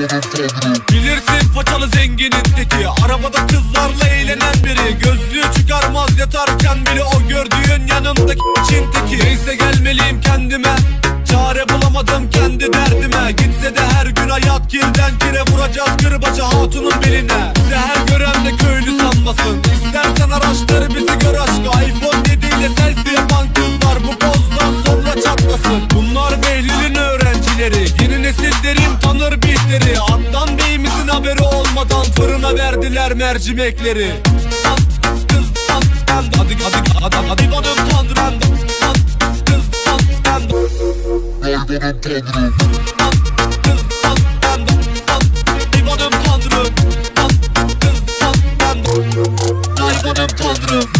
Bilirsin façalı zenginin teki Arabada kızlarla eğlenen biri. Gözlüğü çıkarmaz yatarken bile O gördüğün yanımdaki için teki. Neyse gelmeliyim kendime. Çare bulamadım kendi derdime. Gitse de her gün hayat kirden kire Vuracağız kırbaça hatunun beline. Bize her gören de köylü sanmasın. İstersen araştır bizi gör aşkı iPhone 7 ile selfie yapan kızlar Bu pozdan sonra çatlasın. Bunlar Behlül'ün öğrencileri. Yeni haberi olmadan fırına verdiler mercimekleri Kız tan hadi hadi adam hadi bana tanrım Kız tan Gel tanrım Kız tan Hadi bana tanrım Kız tan Hadi bana tanrım